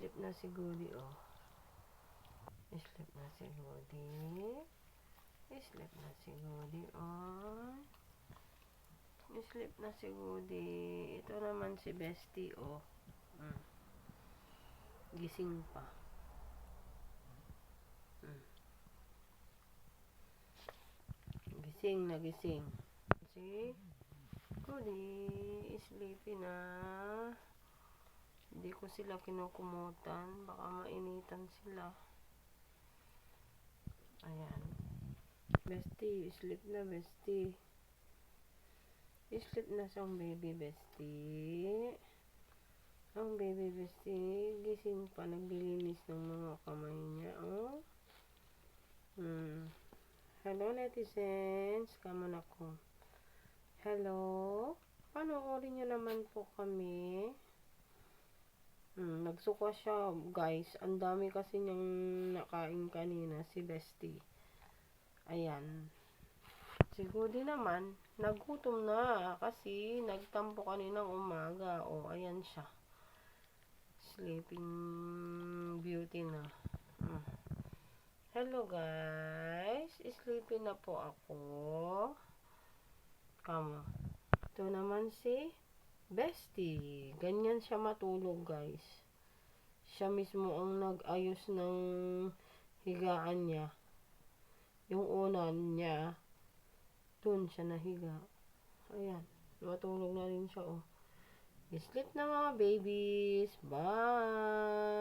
Sleep na si Goody, oh. Sleep na si Goody. Sleep na si Goody, oh. Sleep na si Goody. Ito naman si Bestie, oh. Mm. Gising pa. Mm. Gising na gising. Si Goody, sleepy na. Hindi ko sila kinukumutan. Baka mainitan sila. Ayan. Bestie, sleep na, bestie. Sleep na siyang baby, bestie. Ang baby, bestie, gising pa, naglilinis ng mga kamay niya, oh. Hmm. Hello, netizens. Kaman ako. Hello? Panoorin niyo naman po kami. Hmm, nagsuka siya, guys. Ang dami kasi niyang nakain kanina, si Bestie. Ayan. Si Goody naman, nagutom na kasi nagtampo kaninang umaga. O, ayan siya. Sleeping beauty na. Hmm. Hello guys, sleepy na po ako. Kamo. Ito naman si Bestie. Ganyan siya matulog guys. Siya mismo ang nag-ayos ng higaan niya. Yung unan niya, dun siya nahiga. Ayan, matulog na rin siya oh. Sleep na mga babies. Bye.